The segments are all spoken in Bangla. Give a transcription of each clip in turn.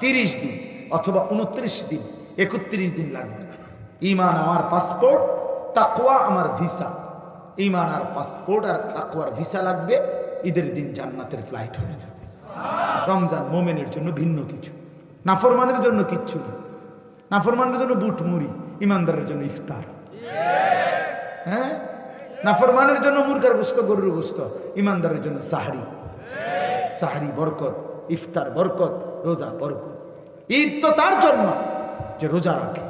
তিরিশ দিন অথবা উনত্রিশ দিন, একত্রিশ দিন লাগবে। ইমান আমার পাসপোর্ট তাকুয়া আমার ভিসা। ইমান আর পাসপোর্ট আর তাকুয়ার ভিসা লাগবে, ঈদের দিন জান্নাতের ফ্লাইট হয়ে যাবে। রমজান মোমেনের জন্য ভিন্ন কিছু। নাফরমানের জন্য কিচ্ছু না। নাফরমানের জন্য বুট মুড়ি, ইমানদারের জন্য ইফতার। হ্যাঁ? নাফরমানের জন্য মুরগার গোস্ত, গরুর গোস্ত, ইমানদারের জন্য সাহারি। সাহারি, বরকত। ইফতার বরকত, রোজা বরকত। ঈদ তো তার জন্য যে রোজা রাখে।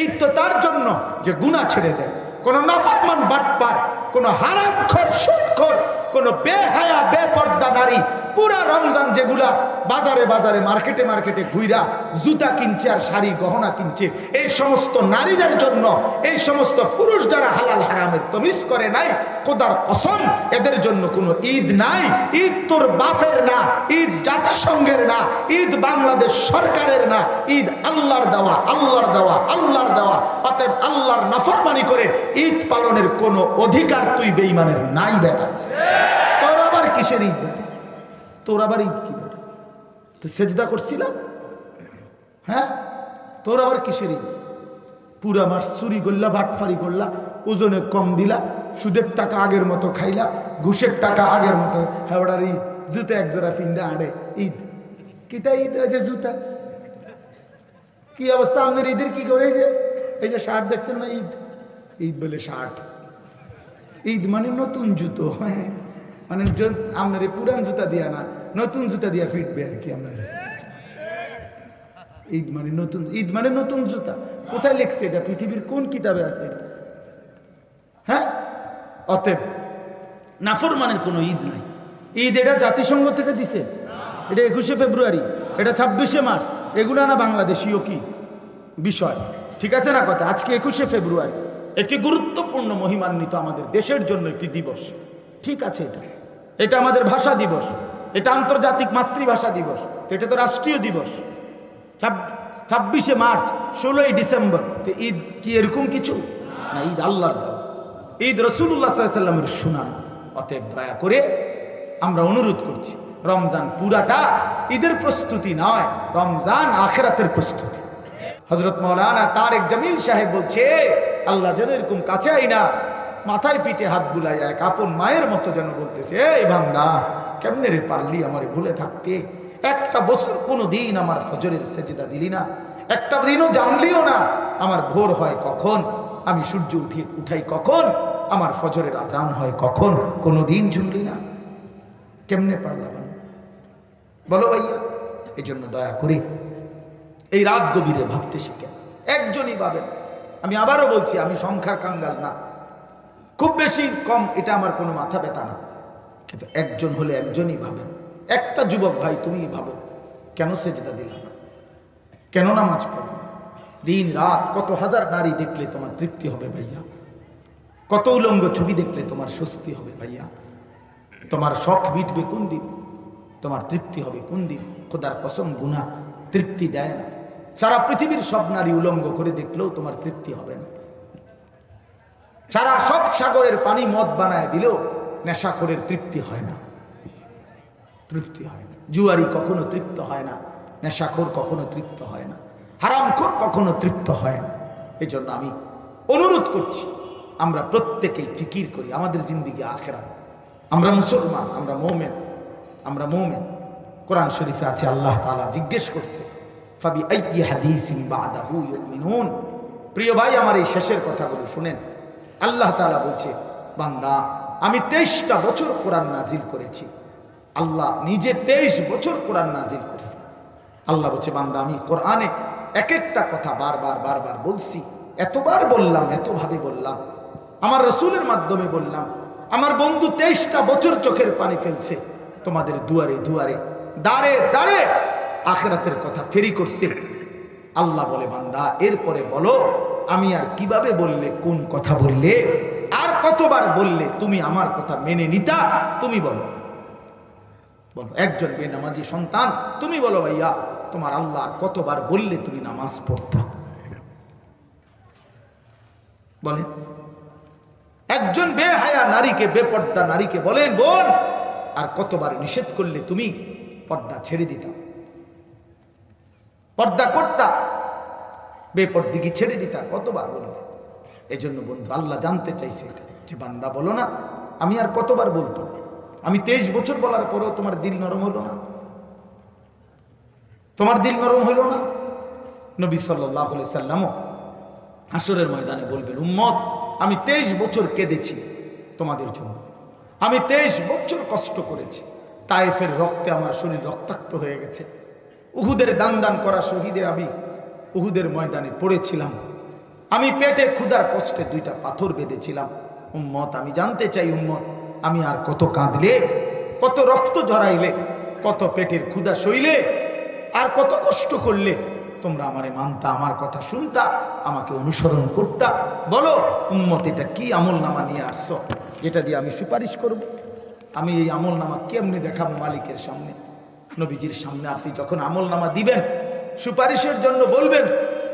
ঈদ তো তার জন্য যে গুণা ছেড়ে দেয়। কোনো নাফরমান বাটপার, কোনো হারাক্ষর সুৎখর কোনো বেহায়া, বেপর্দা নারী পুরা রমজান যেগুলা বাজারে বাজারে, মার্কেটে মার্কেটে ঘুইরা জুতা কিনছে আর শাড়ি, গহনা কিনছে, এই সমস্ত নারীদের জন্য, এই সমস্ত পুরুষ যারা হালাল হারামের তমিস করে নাই কোদার কসম, এদের জন্য কোনো ঈদ নাই। ঈদ তোর বাফের না, ঈদ জাতিসংঘের না, ঈদ বাংলাদেশ সরকারের না, ঈদ আল্লাহর দেওয়া আল্লাহর দেওয়া আল্লাহর দেওয়া। অতএব আল্লাহর নাফরমানি করে ঈদ পালনের কোনো অধিকার তুই বেইমানের নাই বেটা। তোর আবার কিসের ঈদ বেটা? তোর আবার ঈদ কি বেটা তো সেজদা করছিলাম? হ্যাঁ? তোর আবার কিসের ঈদ? পুরা মাস চুরি করলা ভাটফারি করলা, ওজনে কম দিলা, সুদের টাকা আগের মতো খাইলা, ঘুষের টাকা আগের মতো। হাওড়ার ঈদ। জুতা এক জোড়া ফিন্দা আড়ে। ঈদ। কিতা ঈদ আছে জুতা? কি অবস্থা? আপনার ঈদের কি করে এই যে এই যে শার্ট দেখছেন না, ঈদ? ঈদ বলে শার্ট। ঈদ মানে নতুন জুতো। হ্যাঁ মানে আপনার পুরান জুতা দিয়া না, নতুন জুতা দিয়া ফিটবে আর কি আপনার ঈদ মানে নতুন, ঈদ মানে নতুন জুতা। কোথায় লিখছে এটা? পৃথিবীর কোন কিতাবে আছে এটা? হ্যাঁ? অতএব, নাফরমানের কোনো ঈদ নাই। ঈদ এটা জাতিসংঘ থেকে দিছে। এটা একুশে ফেব্রুয়ারি, এটা ছাব্বিশে মার্চ। এগুলো না বাংলাদেশীয় কি? বিষয়। ঠিক আছে না কথা? আজকে একুশে ফেব্রুয়ারি। একটি গুরুত্বপূর্ণ মহিমান্বিত আমাদের দেশের জন্য একটি দিবস। ঠিক আছে এটা। এটা আমাদের ভাষা দিবস, এটা আন্তর্জাতিক মাতৃভাষা দিবস এটা তো রাষ্ট্রীয় দিবস। ছাব্বিশে মার্চ, ষোলোই ডিসেম্বর, তো ঈদ কি এরকম কিছু? না, ঈদ আল্লাহর দেওয়া ঈদ রসুল্লাহ সাল্লামের সুনাম, অতএব দয়া করে আমরা অনুরোধ করছি, রমজান পুরাটা ঈদের প্রস্তুতি নয়, রমজান আখেরাতের প্রস্তুতি। হজরত মৌলানা তারেক জামিল সাহেব বলছে, আল্লাহ যেন এরকম কাছে আই না মাথায় পিঠে হাত বুলাই এক আপন মায়ের মতো যেন বলতেছে, এই বান্দা, কেমনে রে পারলি আমারে ভুলে থাকতে? একটা বছর কোনো দিন আমার ফজরের সেজদা দিলি না। একটা দিনও জানলিও না আমার ভোর হয় কখন, আমি সূর্য উঠি, উঠাই কখন, আমার ফজরের আজান হয় কখন কোনো দিন ঝুললি না। কেমনে পারলাম বলো ভাইয়া এই জন্য দয়া করি এই রাত গভীরে ভাবতে শিখে। একজনই পাবেন আমি আবারও বলছি, আমি সংখ্যার কাঙ্গাল না। খুব বেশি কম, এটা আমার কোনো মাথা ব্যথা না। কিন্তু একজন হলে একজনই ভাবেন একটা যুবক ভাই তুমি ভাবো, কেন সেজদা দিলাম? কেন নামাজ পড়ো দিন, রাত কত হাজার নারী দেখলে তোমার তৃপ্তি হবে ভাইয়া। কত উলঙ্গ ছবি দেখলে তোমার স্বস্তি হবে ভাইয়া। তোমার শখ মিটবে কোন দিন? তোমার তৃপ্তি হবে কোন দিন? খোদার কসম গুণা তৃপ্তি দেয় না। সারা পৃথিবীর সব নারী উলঙ্গ করে দেখলেও তোমার তৃপ্তি হবে না। সারা সব সাগরের পানি মদ বানায় দিলেও নেশাখোরের তৃপ্তি হয় না। তৃপ্তি হয় না। জুয়ারি কখনো তৃপ্ত হয় না। নেশাখোর কখনো তৃপ্ত হয় না। হারামখোর কখনো তৃপ্ত হয় না। এই জন্য আমি অনুরোধ করছি, আমরা প্রত্যেকেই ফিকির করি আমাদের জিন্দিগি আখেরা আমরা মুসলমান, আমরা মৌমেন আমরা মৌমেন। কোরআন শরীফে আছে, আল্লাহ তাআলা জিজ্ঞেস করছে, ফাবি প্রিয় ভাই, আমার এই শেষের কথাগুলো শুনেন। আল্লাহ তাআলা বলছে, বান্দা, আমি তেইশটা বছর কোরআন নাজিল করেছি। আল্লাহ নিজে তেইশ বছর কোরআন নাজিল করছে। আল্লাহ বলছে, বান্দা, আমি কোরআনে এক একটা কথা বারবার বারবার বলছি। এতবার বললাম, এতভাবে বললাম। আমার রসুলের মাধ্যমে বললাম। আমার বন্ধু তেইশটা বছর চোখের পানি ফেলছে। তোমাদের দুয়ারে দুয়ারে দাঁড়ে দাঁড়ে আখেরাতের কথা ফেরি করছে। আল্লাহ বলে, বান্দা, এরপরে বলো আমি আর কীভাবে বললে, কোন কথা বললে, আর কতবার বললে তুমি আমার কথা মেনে নিতা, তুমি বলো। বলো, একজন বেনামাজি সন্তান, তুমি বলো ভাইয়া, তোমার আল্লাহ কতবার বললে তুমি নামাজ পড়তা? বলে, একজন বেহায়া নারীকে, বেপর্দা নারীকে বলেন, বোন, আর কতবার নিষেধ করলে তুমি পর্দা ছেড়ে দিতা? পর্দা করতা বেপর্দিকে ছেড়ে দিতা, কতবার বলবে? এই জন্য বন্ধু, আল্লাহ জানতে চাইছে এটা। যে বান্দা বলো না, আমি আর কতবার বলতাম আমি তেইশ বছর বলার পরেও তোমার দিল নরম হলো না? তোমার দিল নরম হইল না? নবী সাল্লাহ সাল্লামও হাসরের ময়দানে বলবেন, উম্মত, আমি তেইশ বছর কেঁদেছি তোমাদের জন্য। আমি তেইশ বছর কষ্ট করেছি। তাইফের রক্তে আমার শরীর রক্তাক্ত হয়ে গেছে। উহুদের দান দান করা শহীদে আমি উহুদের ময়দানে পড়েছিলাম। আমি পেটে ক্ষুধার কষ্টে দুইটা পাথর বেঁধেছিলাম। উম্মত, আমি জানতে চাই উম্মত, আমি আর কত কাঁদলে, কত রক্ত ঝরাইলে, কত পেটের ক্ষুদা সইলে, আর কত কষ্ট করলে, তোমরা আমারে মানতা, আমার কথা শুনতা, আমাকে অনুসরণ করতা। বলো, উম্মত, এটা কি আমল নামা নিয়ে আসছো, যেটা দিয়ে আমি সুপারিশ করব? আমি এই আমল নামা কেমনি দেখাবো মালিকের সামনে? নবীজির সামনে আপনি যখন আমল নামা দিবেন সুপারিশের জন্য বলবেন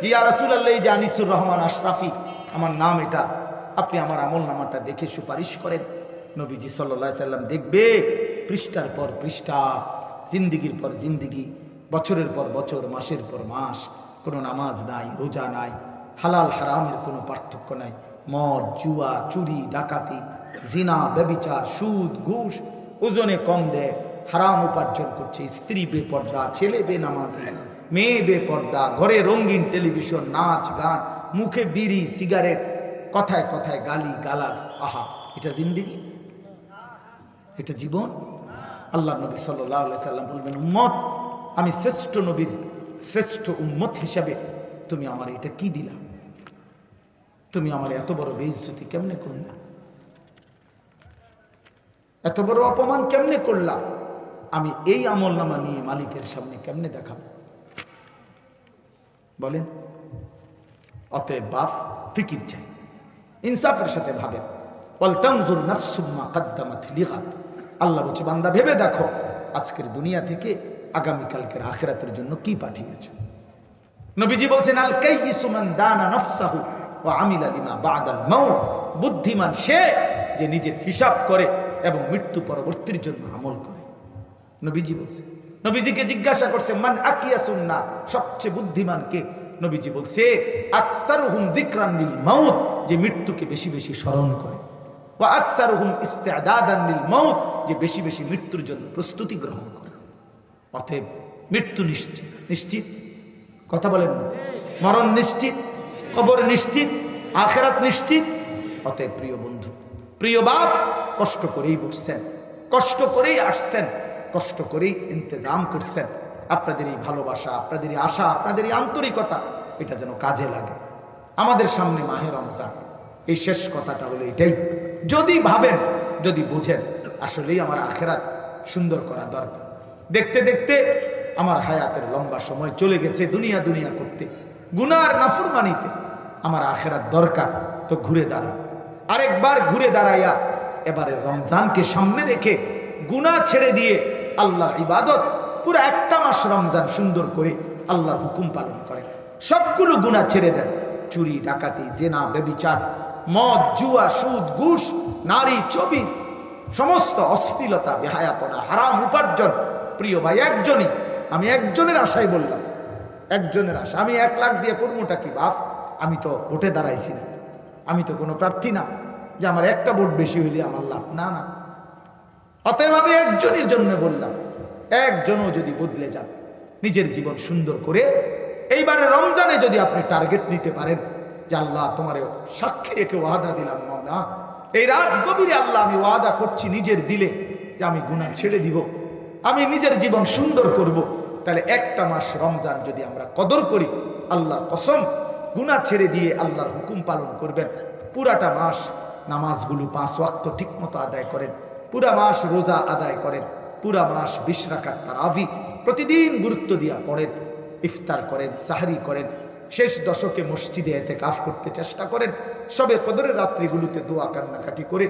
যে, ইয়া রাসূলুল্লাহ যে আনিসুর রহমান আশরাফি, আমার নাম এটা। আপনি আমার আমল নামাটা দেখে সুপারিশ করেন। নবীজি সাল্লাহ সাল্লাম দেখবে, পৃষ্ঠার পর পৃষ্ঠা, জিন্দিগির পর জিন্দিগি, বছরের পর বছর, মাসের পর মাস, কোনো নামাজ নাই, রোজা নাই, হালাল হারামের কোনো পার্থক্য নাই। মদ, জুয়া, চুরি, ডাকাতি, জিনা, ব্যবিচার, সুদ, ঘুষ, ওজনে কম দেয়, হারাম উপার্জন করছে, স্ত্রী বেপর্দা, ছেলে বে বেনামাজি। মেয়ে বেপর্দা, ঘরে রঙিন টেলিভিশন, নাচ, গান, মুখে বিড়ি, সিগারেট, কথায় কথায় গালি গালাস আহা, এটা জিন্দিগি? এটা জীবন? আল্লাহ নবী সাল্লাহ সাল্লাম বলবেন, উম্মত, আমি শ্রেষ্ঠ নবীর শ্রেষ্ঠ উম্মত হিসাবে তুমি আমার এটা কি দিলা? তুমি আমার এত বড় বেইজ্জতি কেমনে করলা? এত বড় অপমান কেমনে করলা? আমি এই আমল নামা নিয়ে মালিকের সামনে কেমনে দেখাবো? বলেন, অতএব বাপ ফিকির চাই, ইনসাফের সাথে ভাবেন। লিগাত। আল্লাহ বলছে, বান্দা, ভেবে দেখো আজকের দুনিয়া থেকে আগামীকালকের আখেরাতের জন্য কি পাঠিয়েছো। নবীজি বলছেন, আল কাইয়িসু মান দানা নাফসাহু ওয়া আমিলা লিমা বাদাল মাউত। বুদ্ধিমান সে যে নিজের হিসাব করে এবং মৃত্যু পরবর্তীর জন্য আমল করে। নবীজি বলছে নবীজিকে জিজ্ঞাসা করছে, মান আকিয়াসুন নাস সবচেয়ে বুদ্ধিমান কে? নবীজি বলছে, আকসারুহুম যিকরান লিল মাউত যে মৃত্যুকে বেশি বেশি স্মরণ করে। ওয়া আকসারুহুম ইস্তিআদাদান লিল মাউত যে বেশি বেশি মৃত্যুর জন্য প্রস্তুতি গ্রহণ করে। অতএব মৃত্যু নিশ্চিত নিশ্চিত? কথা বলেন না। মরণ নিশ্চিত, কবর নিশ্চিত, আখেরাত নিশ্চিত? অতএব প্রিয় বন্ধু, প্রিয় বাপ, কষ্ট করেই বসছেন, কষ্ট করেই আসছেন। কষ্ট করেই ইন্তজাম করছেন। আপনাদের এই ভালোবাসা আপনাদের এই আশা আপনাদের এই আন্তরিকতা, এটা যেন কাজে লাগে। আমাদের সামনে মাহে রমজান। এই শেষ কথাটা হলো এটাই। যদি ভাবেন, যদি বুঝেন, আসলেই আমার আখেরাত সুন্দর করা দরকার। দেখতে দেখতে আমার হায়াতের লম্বা সময় চলে গেছে দুনিয়া দুনিয়া করতে। গুনার নাফরমানিতে আমার আখেরাত দরকার, তো ঘুরে দাঁড়ান। আরেকবার ঘুরে দাঁড়াইয়া এবারে রমজানকে সামনে রেখে গুনাহ ছেড়ে দিয়ে আল্লাহর ইবাদত, পুরো একটা মাস রমজান সুন্দর করে আল্লাহর হুকুম পালন করেন। সবগুলো গুনাহ ছেড়ে দেন। চুরি, ডাকাতি, জেনা বেবিচার মদ, জুয়া, সুদ, ঘুষ, নারী, ছবি, সমস্ত অশ্লীলতা, বেহায়াপনা, হারাম উপার্জন। প্রিয় ভাই, একজনই, আমি একজনের আশাই বললাম, একজনের আশা। আমি এক লাখ দিয়ে করবোটা কি, বাপ? আমি তো ভোটে দাঁড়াইছি না। আমি তো কোনো প্রার্থী না। যে আমার একটা ভোট বেশি হইলে আমার লাভ। না না। অতএব আমি একজনের জন্য বললাম, একজনও যদি বদলে যান, নিজের জীবন সুন্দর করে, এইবারে রমজানে যদি আপনি টার্গেট নিতে পারেন, যে আল্লাহ তোমার সাক্ষী রেখে ওয়াদা দিলাম মাওলা। এই রাত গভীরে আল্লাহ আমি ওয়াদা করছি নিজের দিলে, যে আমি গুণা ছেড়ে দিব, আমি নিজের জীবন সুন্দর করব। তাহলে একটা মাস রমজান যদি আমরা কদর করি, আল্লাহর কসম গুণা ছেড়ে দিয়ে আল্লাহর হুকুম পালন করবেন। পুরাটা মাস নামাজগুলো পাঁচ ওয়াক্ত ঠিক মতো আদায় করেন। পুরা মাস রোজা আদায় করেন, পুরা মাস বিশ রাখার তার আভি প্রতিদিন গুরুত্ব দিয়া পড়েন, ইফতার করেন, সাহারি করেন, শেষ দশকে মসজিদে এতে কাফ করতে চেষ্টা করেন, সবে কদরের রাত্রিগুলোতে দোয়া কান্নাকাটি করে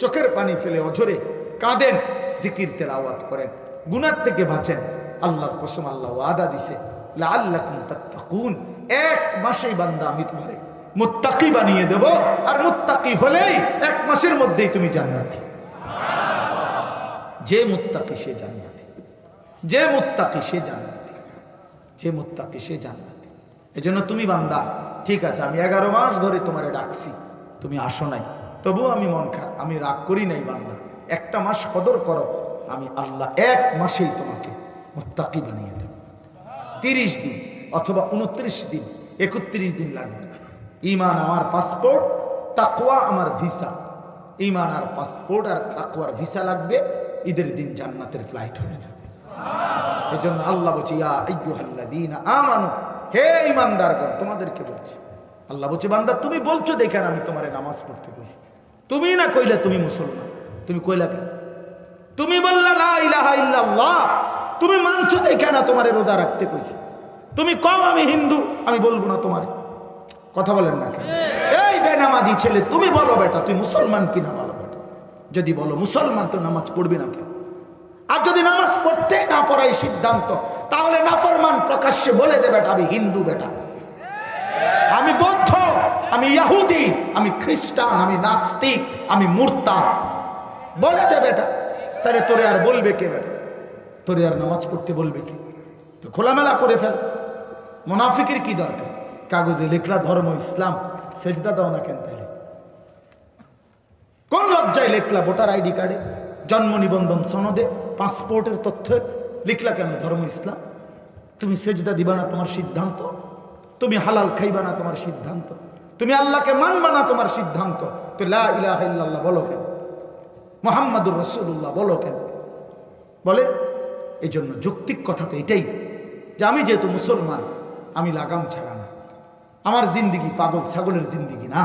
চোখের পানি ফেলে অঝরে কাঁদেন, জিকির তেলাওয়াত করেন, গুনার থেকে বাঁচেন, আল্লাহর কসম আল্লাহ ওয়াদা দিছে তাত্তাকুন, এক মাসেই বান্দা আমি তোমারে মুত্তাকি বানিয়ে দেব, আর মোত্তাকি হলেই এক মাসের মধ্যেই তুমি জান্নাতি। যে মুত্তাকি সে জান্নাতি। যে মুত্তাকি সে জান্নাতি। যে মুত্তাকি সে জান্নাতি। এই জন্য তুমি বান্দা, ঠিক আছে, আমি এগারো মাস ধরে তোমারে ডাকছি, তুমি আসো নাই। তবুও আমি মন খা, আমি রাগ করি নাই বান্দা। একটা মাস কদর করো, আমি আল্লাহ এক মাসেই তোমাকে মুত্তাকি বানিয়ে দেব। তিরিশ দিন অথবা উনত্রিশ দিন, একত্রিশ দিন লাগবে ইমান আমার পাসপোর্ট, তাকওয়া আমার ভিসা। ইমান আর পাসপোর্ট আর তাকওয়ার ভিসা লাগবে ঈদের দিন জান্নাতের ফ্লাইট হয়ে যাবে। এই জন্য আল্লাহ বলছে আমানু হে ঈমানদারগণ তোমাদেরকে বলছি আল্লাহ বলছে বান্দা তুমি বলছো দেখেন আমি তোমার নামাজ পড়তে কইছি তুমি না কইলে তুমি মুসলমান। তুমি কইলা কেন তুমি বললা লা ইলাহা ইল্লাল্লাহ তুমি মানছো দেখে না তোমারে রোজা রাখতে কইছি। তুমি কম আমি হিন্দু আমি বলব না তোমার। কথা বলেন না কেন? এই বেনামাজি ছেলে তুমি বলো বেটা তুই মুসলমান কিনা বলো? যদি বলো, মুসলমান তো নামাজ পড়বে না কেন? আর যদি নামাজ পড়তে না পড়াই সিদ্ধান্ত, তাহলে নাফরমান প্রকাশ্যে বলে দে, বেটা, আমি হিন্দু, বেটা। আমি বৌদ্ধ, আমি ইয়াহুদি আমি খ্রিস্টান, আমি নাস্তিক, আমি মূর্তা। বলে দে, বেটা। তাহলে তোরে আর বলবে কে, বেটা? তোরে আর নামাজ পড়তে বলবে কি? তো খোলামেলা করে ফেল। মোনাফিকের কি দরকার? কাগজে লেখলা ধর্ম, ইসলাম। সেজদা দাও না কেন তাহলে? কোন লজ্জায় লেখলা ভোটার আইডি কার্ডে? জন্ম নিবন্ধন সনদে, পাসপোর্টের তথ্যে। লিখলা কেন ধর্ম ইসলাম? তুমি সেজদা দিবা না তোমার সিদ্ধান্ত? তুমি হালাল খাইবা না তোমার সিদ্ধান্ত? তুমি আল্লাহকে মানবা না তোমার সিদ্ধান্ত? তো লা ইলাহা ইল্লাল্লাহ বলো কেন? মোহাম্মদুর রসুল্লাহ বলো কেন? বলে এই জন্য যৌক্তিক কথা তো এটাই যে আমি যেহেতু মুসলমান, আমি লাগাম ছাড়া না। আমার জিন্দিগি পাগল ছাগলের জিন্দিগি না।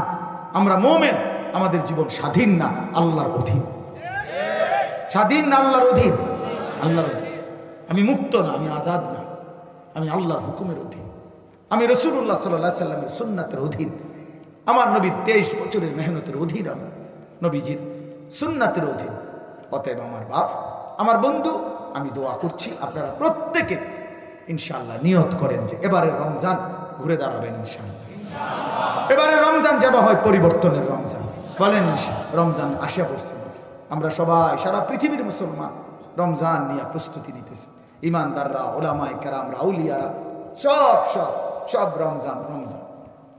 আমরা মোমেন আমাদের জীবন স্বাধীন না, আল্লাহর অধীন? স্বাধীন না আল্লাহর অধীন? আল্লাহর অধীন। আমি মুক্ত না, আমি আজাদ না। আমি আল্লাহর হুকুমের অধীন। আমি রসুল্লাহ সাল্লাহ সাল্লামের সুন্নাতের অধীন। আমার নবীর তেইশ বছরের মেহনতের অধীন আমি। নবীজির সুন্নাতের অধীন। অতএব আমার বাপ, আমার বন্ধু, আমি দোয়া করছি, আপনারা প্রত্যেকে ইনশাল্লাহ নিয়ত করেন যে এবারে রমজান ঘুরে দাঁড়াবেন ইনশাআল্লাহ। এবারে রমজান যেন হয় পরিবর্তনের রমজান। বলেন, রমজান আসা পড়ছে। আমরা সবাই, সারা পৃথিবীর মুসলমান রমজান নিয়ে প্রস্তুতি নিতেছি। ইমানদাররা, ওলামায় কেরামরা, আউলিয়ারা, সব সব সব রমজান রমজান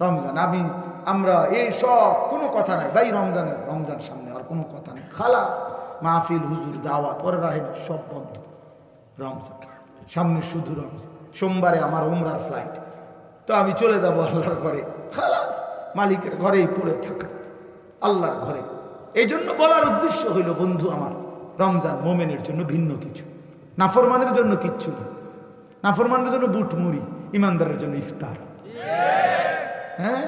রমজান। আমি, আমরা এই সব কোনো কথা নাই। ভাই, রমজান রমজান সামনে আর কোনো কথা নেই। খালাস, মাহফিল, হুজুর, দাওয়াত ওরা রাহে সব বন্ধ। রমজান, সামনে শুধু রমজান। সোমবারে আমার উমরার ফ্লাইট তো আমি চলে যাব আল্লাহর ঘরে। খালাস, মালিকের ঘরেই পড়ে থাকা। আল্লাহর ঘরে। এই জন্য বলার উদ্দেশ্য হইল, বন্ধু আমার, রমজান মোমেনের জন্য ভিন্ন কিছু। নাফরমানের জন্য কিচ্ছু না। নাফরমানের জন্য বুট মুড়ি, ইমানদারের জন্য ইফতার। হ্যাঁ?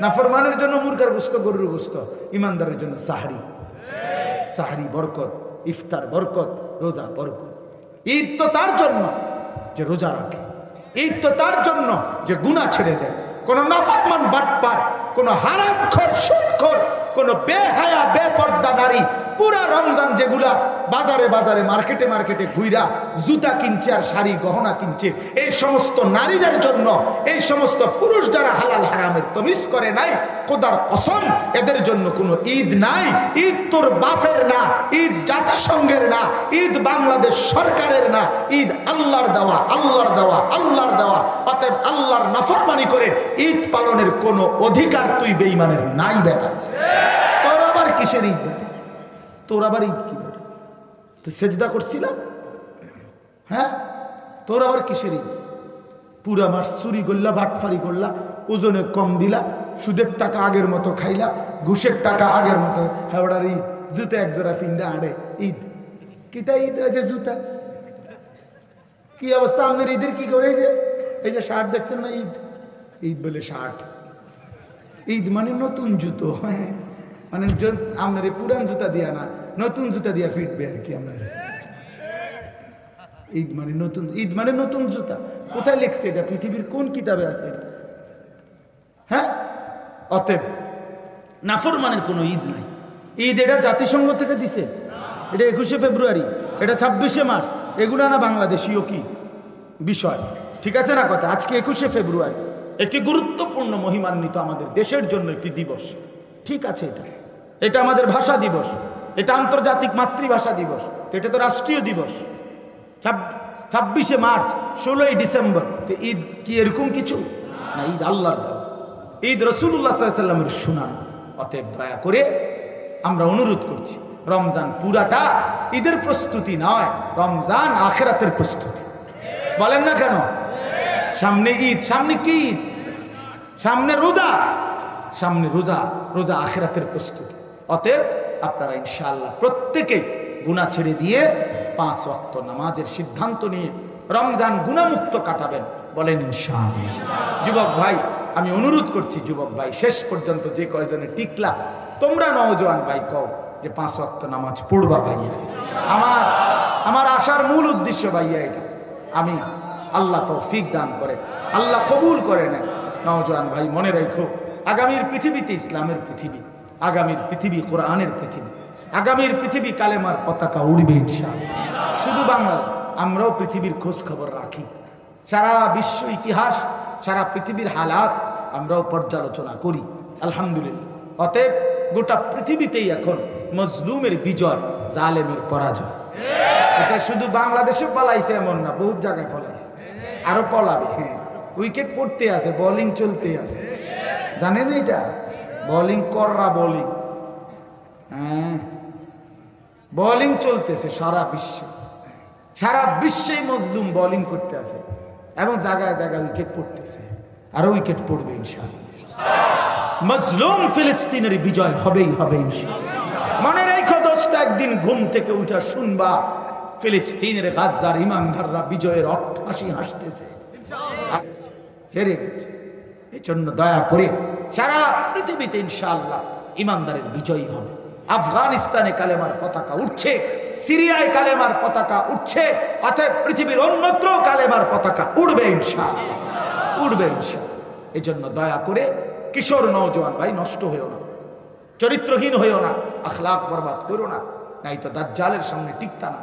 নাফরমানের জন্য মুরগার গোস্ত, গরুর গোস্ত, ইমানদারের জন্য সাহারি। সাহারি বরকত, ইফতার বরকত, রোজা বরকত। ঈদ তো তার জন্য যে রোজা রাখে। ঈদ তো তার জন্য যে গুণা ছেড়ে দেয়। কোন নাফরমান বাটপার, কোন হারামখোর, সুদখোর কোন বেহায়া বেপর্দা নারী পুরা রমজান যেগুলা বাজারে বাজারে, মার্কেটে মার্কেটে ঘুইরা জুতা কিনছে আর শাড়ি, গহনা কিনছে, এই সমস্ত নারীদের জন্য, এই সমস্ত পুরুষ যারা হালাল হারামের তমিস করে নাই কোদার কসম, এদের জন্য কোনো ঈদ নাই। ঈদ তোর বাফের না, ঈদ জাতিসংঘের না, ঈদ বাংলাদেশ সরকারের না, ঈদ আল্লাহর দেওয়া আল্লাহর দেওয়া আল্লাহর দেওয়া। অতএব আল্লাহর নাফরমানি করে ঈদ পালনের কোনো অধিকার তুই বেঈমানের নাই বেটা। তোর আবার কিসের ঈদ বেটা? তোর আবার ঈদ কি বেটা তুই সেজদা করছিলাম। হ্যাঁ? তোর আবার কিসের ঈদ? পুরা মাস চুরি করলা, বাটফারি করলা, ওজনে কম দিলা, সুদের টাকা আগের মতো খাইলা, ঘুষের টাকা আগের মতো। হাওড়ার ঈদ। জুতা এক জোড়া ফিন্দা আড়ে ঈদ। কিতা ঈদ আছে জুতা? কি অবস্থা? আপনার ঈদের কি করে এই যে এই যে শার্ট দেখছেন না, ঈদ? ঈদ বলে শার্ট। ঈদ মানে নতুন জুতো হ্যাঁ? মানে আপনার এই পুরান জুতা দিয়া না। নতুন জুতা দিয়া ফিটবে আর কি আপনার ঈদ মানে নতুন, ঈদ মানে নতুন জুতা। কোথায় লিখছে এটা? পৃথিবীর কোন কিতাবে আছে হ্যাঁ? অতএব, নাফর মানের কোনো ঈদ নাই। ঈদ এটা জাতিসংঘ থেকে দিছে। এটা একুশে ফেব্রুয়ারি, এটা ছাব্বিশে মার্চ। এগুলো না বাংলাদেশীয় কি? বিষয়। ঠিক আছে না কথা? আজকে একুশে ফেব্রুয়ারি। একটি গুরুত্বপূর্ণ মহিমান্বিত আমাদের দেশের জন্য একটি দিবস। ঠিক আছে এটা। এটা আমাদের ভাষা দিবস। এটা আন্তর্জাতিক মাতৃভাষা দিবস, তো এটা তো রাষ্ট্রীয় দিবস। ছাব্বিশে মার্চ, ষোলোই ডিসেম্বর, তো ঈদ কি এরকম কিছু? না, ঈদ আল্লাহর দান। ঈদ রসুল্লাহ সাল্লামের সুনান অতএব দয়া করে আমরা অনুরোধ করছি, রমজান পুরাটা ঈদের প্রস্তুতি নয়, রমজান আখেরাতের প্রস্তুতি। বলেন না কেন? সামনে ঈদ, সামনে কি ঈদ? সামনে রোজা সামনে রোজা রোজা আখেরাতের প্রস্তুতি। অতএব আপনারা ইনশাআল্লাহ প্রত্যেকে গুণা ছেড়ে দিয়ে পাঁচ ওয়াক্ত নামাজের সিদ্ধান্ত নিয়ে রমজান গুণামুক্ত কাটাবেন বলেন ইনশাআল্লাহ। যুবক ভাই, আমি অনুরোধ করছি যুবক ভাই, শেষ পর্যন্ত যে কয়জনে টিকলা, তোমরা নওজোয়ান ভাই কও যে পাঁচ ওয়াক্ত নামাজ পড়বা ভাইয়া। আমার আমার আসার মূল উদ্দেশ্য ভাইয়া এটা। আমি আল্লাহ তৌফিক দান করে, আল্লাহ কবুল করে নেন। নওজোয়ান ভাই, মনে রাখো, আগামীর পৃথিবীতে ইসলামের পৃথিবী। আগামীর পৃথিবী কোরআনের পৃথিবী। আগামীর পৃথিবী কালেমার পতাকা উড়বে ইনশাআল্লাহ। শুধু বাংলা, আমরাও পৃথিবীর খোঁজ খবর রাখি। সারা বিশ্ব ইতিহাস, সারা পৃথিবীর হালাত, আমরাও পর্যালোচনা করি। আলহামদুলিল্লাহ। অতএব গোটা পৃথিবীতেই এখন মজলুমের বিজয়, জালেমের পরাজয়। এটা শুধু বাংলাদেশে পলাইছে এমন না, বহুত জায়গায় পলাইছে আরও পলাবে হ্যাঁ। উইকেট পড়তে আছে, বোলিং চলতে আছে। জানেন এটা? বোলিং কররা বোলিং হ্যাঁ। বোলিং চলতেছে সারা বিশ্বে। সারা বিশ্বেই মজলুম বোলিং করতে আছে। এবং জায়গায় জায়গায় উইকেট পড়তেছে। আরও উইকেট পড়বে ইনশাআল্লাহ। মজলুম ফিলিস্তিনের বিজয় হবেই হবে ইনশাআল্লাহ। মনে রেখো দোস্ত, একদিন ঘুম থেকে উঠা শুনবা, ফিলিস্তিনের গাজদার ইমানদাররা বিজয়ের হাসি হাসতেছে। হেরে গেছে। এই জন্য দয়া করে সারা পৃথিবীতে ইনশাআল্লাহ ইমানদারের বিজয়ী হবে। আফগানিস্তানে কালেমার পতাকা উঠছে, সিরিয়ায় কালেমার পতাকা উঠছে, অতএব পৃথিবীর অন্যত্র কালেমার পতাকা উড়বে ইনশাআল্লাহ উড়বে ইনশাআল্লাহ। এই জন্য দয়া করে কিশোর নওজোয়ান ভাই, নষ্ট হয়েও না, চরিত্রহীন হইও না, আখলাক বরবাদ করো না নাই তো দাজ্জালের সামনে টিকতা না,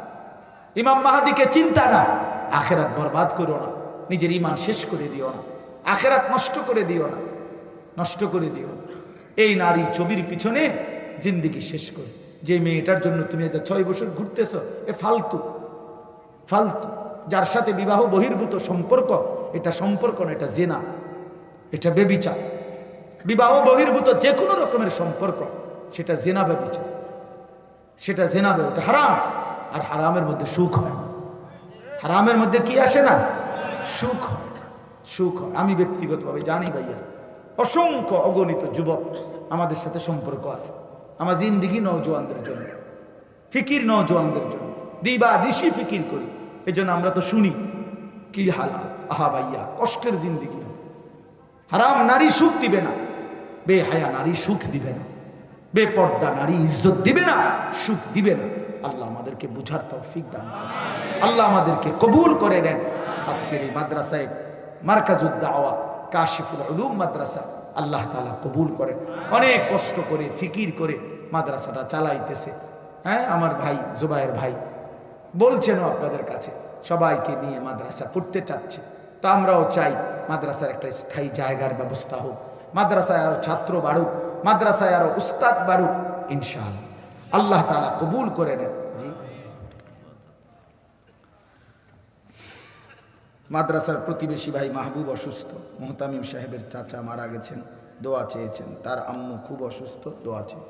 ইমাম মাহাদিকে চিন্তা না, আখেরাত বরবাদ করো না, নিজের ইমান শেষ করে দিও না, আখেরাত নষ্ট করে দিও না। নষ্ট করে দিও। এই নারী ছবির পিছনে জিন্দিগি শেষ করে। যে মেয়েটার জন্য তুমি আজ ছয় বছর ঘুরতেছ, এ ফালতু। ফালতু। যার সাথে বিবাহ বহির্ভূত সম্পর্ক, এটা সম্পর্ক না, এটা জেনা। এটা বেবিচার। বিবাহ বহির্ভূত যে কোনো রকমের সম্পর্ক, সেটা জেনা বেবিচার। সেটা জেনাবে ওটা হারাম। আর হারামের মধ্যে সুখ হয় না। হারামের মধ্যে কি আসে না? সুখ হয় সুখ হয় আমি ব্যক্তিগতভাবে জানি ভাইয়া অসংখ্য অগণিত যুবক আমাদের সাথে সম্পর্ক আছে। আমার জিন্দিগি নৌজওয়ানদের জন্য, ফিকির নৌজওয়ানদের জন্য, দিবা ঋষি ফিকির করি। এই জন্য আমরা তো শুনি, কি হালা আহা ভাইয়া, কষ্টের জিন্দিগি। হারাম নারী সুখ দিবে না বে হায়া নারী সুখ দিবে না বে পর্দা নারী ইজ্জত দিবে না, সুখ দিবে না। আল্লাহ আমাদেরকে বুঝার তৌফিক দান। আল্লাহ আমাদেরকে কবুল করে নেন। আজকের এই মাদ্রাসায় মার্কাজুদ্দাওয়া কাশিফুল উলুম মাদ্রাসা আল্লাহ তালা কবুল করেন অনেক কষ্ট করে, ফিকির করে মাদ্রাসাটা চালাইতেছে। হ্যাঁ আমার ভাই জুবাইয়ের ভাই, বলছেনও আপনাদের কাছে, সবাইকে নিয়ে মাদ্রাসা করতে চাচ্ছে। তো আমরাও চাই মাদ্রাসার একটা স্থায়ী জায়গার ব্যবস্থা হোক। মাদ্রাসায় আরও ছাত্র বাড়ুক, মাদ্রাসায় আরও উস্তাদ বাড়ুক, ইনশাআল্লাহ। আল্লাহ তালা কবুল করে নেন। মাদ্রাসার প্রতিবেশী ভাই মাহবুব অসুস্থ মোহতামিম সাহেবের চাচা মারা গেছেন দোয়া চেয়েছেন তার আম্মু খুব অসুস্থ দোয়া চেয়ে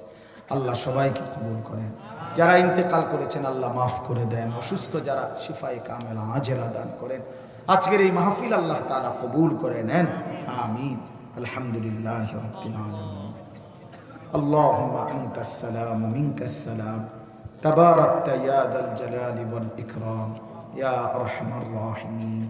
আল্লাহ সবাইকে কবুল করেন যারা ইন্তেকাল করেছেন আল্লাহ মাফ করে দেন অসুস্থ যারা শিফাই কামেলা আজেলা দান করেন আজকের এই মাহফিল আল্লাহ তালা কবুল করে নেন আমিন আলহামদুলিল্লাহ রব্বিল আলামিন اللهم أنت السلام منك السلام تباركت يا ذا الجلال والإكرام يا أرحم الراحمين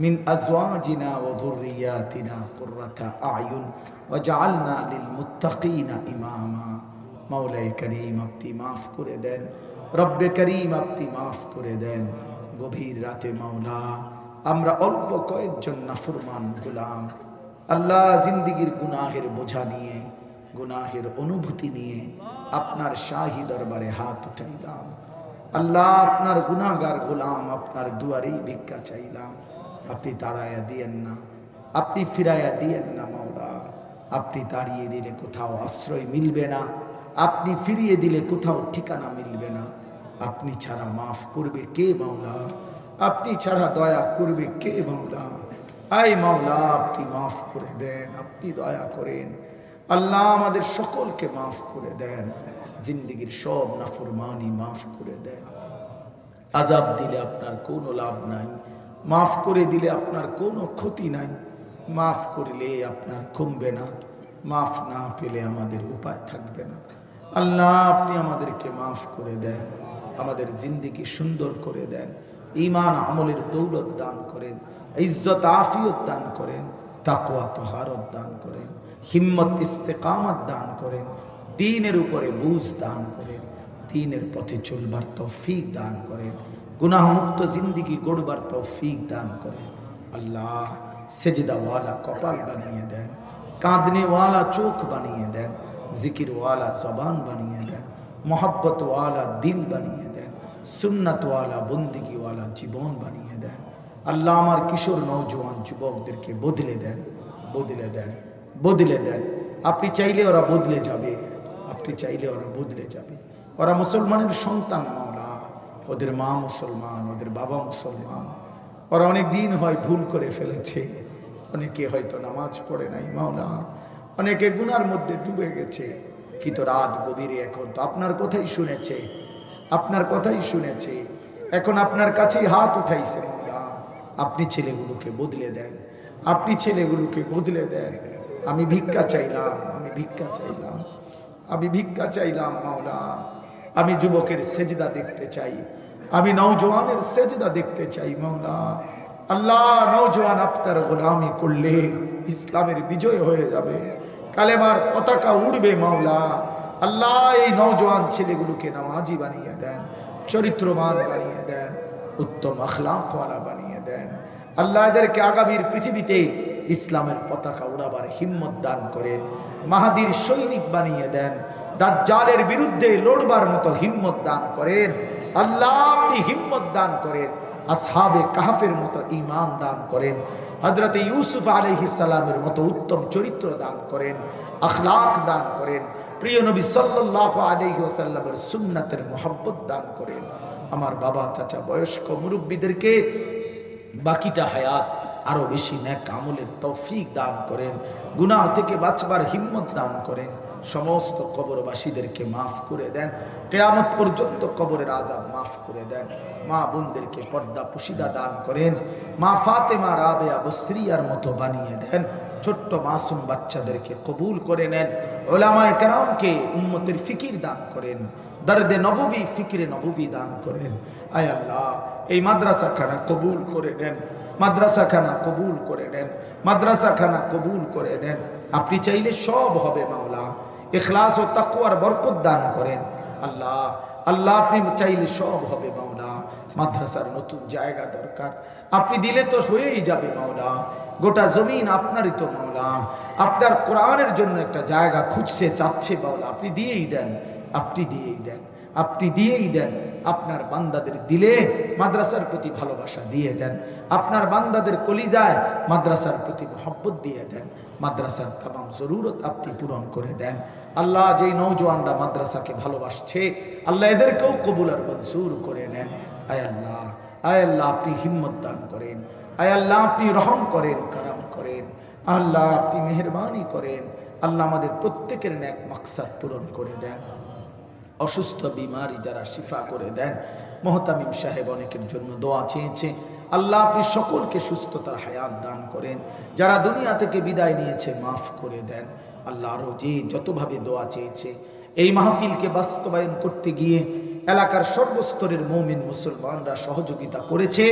মিন আজওয়াজিনা ওয়া যুররিয়াতিনা কুররাতা আয়ুন ওয়াজআলনা লিল মুত্তাকিনা ইমামা। মাওলাই করিম, আপনি মাফ করে দেন। রব্বে করিম, আপনি মাফ করে দেন। গভীর রাতে মাওলা, আমরা অল্প কয়েকজন নাফরমান গোলাম। আল্লাহ জিন্দিগির গুনাহের বোঝা নিয়ে, গুনাহের অনুভূতি নিয়ে আপনার শাহি দরবারে হাত উঠাইলাম। আল্লাহ আপনার গুনাগার গোলাম, আপনার দুয়ারেই ভিক্ষা চাইলাম। আপনি তাড়াইয়া দিয়েন না। আপনি ফিরাইয়া দিয়েন না, মাওলা। আপনি দাঁড়িয়ে দিলে কোথাও আশ্রয় মিলবে না। আপনি ফিরিয়ে দিলে কোথাও ঠিকানা মিলবে না। আপনি ছাড়া মাফ করবে কে, মাওলা? আপনি ছাড়া দয়া করবে কে, মাওলা? আই, মাওলা, আপনি মাফ করে দেন, আপনি দয়া করেন। আল্লাহ আমাদের সকলকে মাফ করে দেন। জিন্দগির সব নাফরমানি মাফ করে দেন। আজাব দিলে আপনার কোনো লাভ নাই। মাফ করে দিলে আপনার কোনো ক্ষতি নাই। মাফ করলে আপনার কমবে না। মাফ না পেলে আমাদের উপায় থাকবে না। আল্লাহ, আপনি আমাদেরকে মাফ করে দেন। আমাদের জিন্দিগি সুন্দর করে দেন। ইমান আমলের দৌলত দান করেন। ইজ্জত আফিয়ত দান করেন। তাকুয়া তহারত দান করেন। হিম্মত ইস্তেকামত দান করেন। দিনের উপরে বুঝ দান করেন। দিনের পথে চলবার তৌফিক দান করেন। গুনাহমুক্ত জিন্দিগি গড়বার তৌফিক দান করেন। আল্লাহ সেজদাওয়ালা কপাল বানিয়ে দেন, কাঁদনেওয়ালা চোখ বানিয়ে দেন, জিকিরওয়ালা জবান বানিয়ে দেন, মোহব্বতওয়ালা দিল বানিয়ে দেন, সুন্নাতওয়ালা বন্দিগিওয়ালা জীবন বানিয়ে দেন। আল্লাহ আমার কিশোর নৌজওয়ান যুবকদেরকে বদলে দেন বদলে দেন বদলে দেন। আপনি চাইলে ওরা বদলে যাবে, আপনি চাইলে ওরা বদলে যাবে। ওরা মুসলমানের সন্তান মাওলা ওদের মা মুসলমান, ওদের বাবা মুসলমান। ওরা অনেক দিন হয় ভুল করে ফেলেছে। অনেকে হয়তো নামাজ পড়ে নাই, মাওলা। অনেকে গুনার মধ্যে ডুবে গেছে। কিন্তু রাত গভীরে এখন? তো আপনার কথাই শুনেছে। আপনার কথাই শুনেছে। এখন আপনার কাছেই হাত উঠাইছে, মাওলা। আপনি ছেলেগুলোকে বদলে দেন। আপনি ছেলেগুলোকে বদলে দেন। আমি ভিক্ষা চাইলাম, আমি ভিক্ষা চাইলাম। আমি ভিক্ষা চাইলাম, মাওলা। আমি যুবকের সেজদা দেখতে চাই। আমি নৌজওয়ানের সেজদা দেখতে চাই, মাওলা। আল্লাহ নৌজওয়ান আপনার গোলামি করলে ইসলামের বিজয় হয়ে যাবে। কালেমার পতাকা উড়বে, মাওলা। আল্লাহ, এই নৌজওয়ান ছেলেগুলোকে নামাজি বানিয়ে দেন, চরিত্রবান বানিয়ে দেন, উত্তম আখলাকওয়ালা বানিয়ে দেন। আল্লাহ এদেরকে আগামীর পৃথিবীতে ইসলামের পতাকা উড়াবার হিম্মত দান করেন, মাহাদির সৈনিক বানিয়ে দেন দাজ্জালের বিরুদ্ধে লড়বার মতো হিম্মত দান করেন। আল্লাহ আপনি হিম্মত দান করেন। আসহাবে কাহাফের মতো ইমান দান করেন। হজরত ইউসুফ আলহিসাল্লামের মতো উত্তম চরিত্র দান করেন। আখলাক দান করেন। প্রিয় নবী সাল্লাহ আলহিসাল্লামের সুন্নাতের মোহাব্বত দান করেন। আমার বাবা, চাচা, বয়স্ক মুরব্বীদেরকে বাকিটা হায়াত আরও বেশি ন্যাক আমলের তৌফিক দান করেন। গুনাহ থেকে বাঁচবার হিম্মত দান করেন। সমস্ত কবরবাসীদেরকে মাফ করে দেন। কেয়ামত পর্যন্ত কবরের আজাব মাফ করে দেন। মা বোনদেরকে পর্দা পুশিদা দান করেন। মা ফাতেমা, রাবেয়া, বসরিয়ার মতো বানিয়ে দেন। ছোট্ট মাসুম বাচ্চাদেরকে কবুল করে নেন। ওলামায় কেরামকে উম্মতের ফিকির দান করেন। দর্দে নববী, ফিকিরে নববী দান করেন। আয় আল্লাহ, এই মাদ্রাসাখানা কবুল করে নেন। মাদ্রাসাখানা কবুল করে নেন। মাদ্রাসাখানা কবুল করে নেন। আপনি চাইলে সব হবে মাওলা। এখলাস ও তাকুয়ার বরকত দান করেন। আল্লাহ আল্লাহ আপনি চাইলে সব হবে মাওলা। মাদ্রাসার নতুন জায়গা দরকার। আপনি দিলে তো হয়েই যাবে মাওলা। গোটা জমিন আপনারই তো মাওলা। আপনার কোরআনের জন্য একটা জায়গা খুঁজছে, চাচ্ছে মাওলা। আপনি দিয়েই দেন, আপনি দিয়েই দেন, আপনি দিয়েই দেন। আপনার বান্দাদের দিলে মাদ্রাসার প্রতি ভালোবাসা দিয়ে দেন। আপনার বান্দাদের কলিজায় মাদ্রাসার প্রতি মহব্বত দিয়ে দেন। মাদ্রাসার তাম জরুরত আপনি পূরণ করে দেন। আল্লাহ যেই নৌজওয়ানরা মাদ্রাসাকে ভালোবাসছে, আল্লাহ এদেরকেও কবুল আর মঞ্জুর করে নেন। আয় আল্লাহ আয় আল্লাহ আপনি হিম্মত দান করেন। আয় আল্লাহ আপনি রহম করেন, কারাম করেন। আল্লাহ আপনি মেহরবানি করেন। আল্লাহ আমাদের প্রত্যেকের ন্যাক মাকসাদ পূরণ করে দেন। অসুস্থ, বিমারি যারা শিফা করে দেন, মোহতামিম সাহেব অনেকের জন্য দোয়া চেয়েছে। আল্লাহ আপনি সকলকে সুস্থতার হায়াত দান করেন। যারা দুনিয়া থেকে বিদায় নিয়েছে, মাফ করে দেন। আল্লাহ আরও যে যতভাবে দোয়া চেয়েছে, এই মাহফিলকে বাস্তবায়ন করতে গিয়ে এলাকার সর্বস্তরের মৌমিন মুসলমানরা সহযোগিতা করেছে।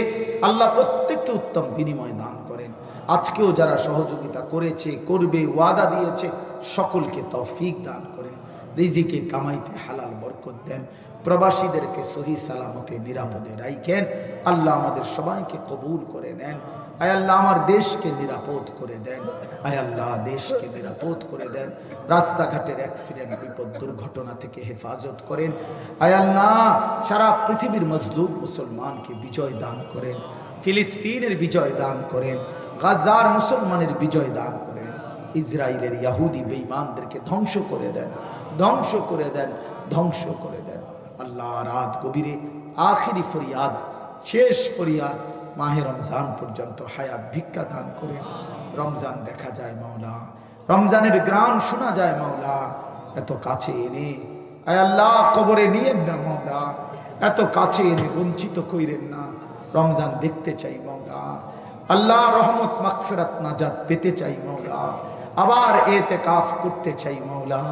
আল্লাহ প্রত্যেককে উত্তম বিনিময় দান করেন। আজকেও যারা সহযোগিতা করেছে, করবে, ওয়াদা দিয়েছে, সকলকে তৌফিক দান করেন। রিজিকে কামাইতে হালাল বরকত দেন। প্রবাসীদেরকে সহি সালামতে নিরাপদে রাইখেন। আল্লাহ আমাদের সবাইকে কবুল করে নেন। আল্লাহ, আমার দেশকে নিরাপদ করে দেন। আয় আল্লাহ, দেশকে নিরাপদ করে দেন। রাস্তাঘাটের অ্যাক্সিডেন্ট বিপদ, দুর্ঘটনা থেকে হেফাজত করেন। আল্লাহ, সারা পৃথিবীর মজলুম মুসলমানকে বিজয় দান করেন। ফিলিস্তিনের বিজয় দান করেন। গাজার মুসলমানের বিজয় দান করেন। ইসরায়েলের ইয়াহুদি বেঈমানদেরকে ধ্বংস করে দেন। ধ্বংস করে দেন, ধ্বংস করে দেন। আল্লাহ রাত গভীরে, আখিরি ফরিয়াদ, শেষ ফরিয়াদ মাহে রমজান পর্যন্ত হায়াত ভিক্ষা দান করে রমজান দেখা যায় মাওলা। রমজানের গ্রাম শোনা যায় মাওলা। এত কাছে এনে আল্লাহ, কবরে নিয়েন না মাওলা। এত কাছে এনে বঞ্চিত কইরেন না। রমজান দেখতে চাই মাওলা। আল্লাহ রহমত মাগফিরাত নাজাত পেতে চাই মাওলা। আবার এতে কাফ করতে চাই মাওলা।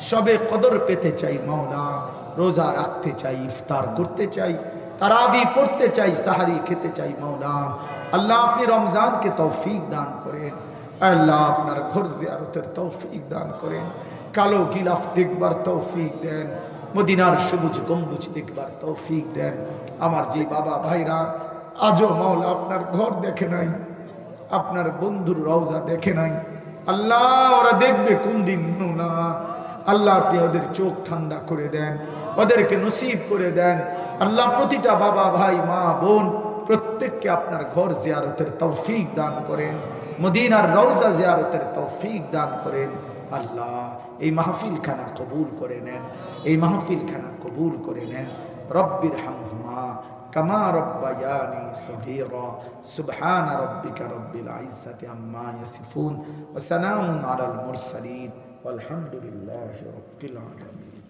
সবে কদর পেতে চাই মাওলা। রোজা রাখতে চাই, ইফতার করতে চাই। তারাবি পড়তে চাই, সাহারি খেতে চাই, মাওলা। আল্লাহ আপনি রমজানকে তৌফিক দান করেন। আল্লাহ আপনার ঘর জিয়ারতের তৌফিক দান করেন। কালো গিলাফ দেখবার তৌফিক দেন। মদিনার সবুজ গম্বুজ দেখবার তৌফিক দেন। আমার যে বাবা ভাইরা, আজও মাওলা আপনার ঘর দেখে নাই, আপনার বন্ধুর রওজা দেখে নাই। আল্লাহ, ওরা দেখবে কোন দিন না আল্লাহ আপনি ওদের চোখ ঠান্ডা করে দেন, ওদেরকে নসিব করে দেন। আল্লাহ প্রতিটা বাবা ভাই মা বোন প্রত্যেককে আপনার ঘর জিয়ারতের তৌফিক দান করেন মদিনার রওজা জিয়ারতের তৌফিক দান করেন আল্লাহ এই মাহফিল খানা কবুল করে নেন এই মাহফিল খানা কবুল করে নেন রব্বির হামহুমা كما ربياني صغيرا سبحان ربك رب العزة عما يصفون وسلام على المرسلين والحمد لله رب العالمين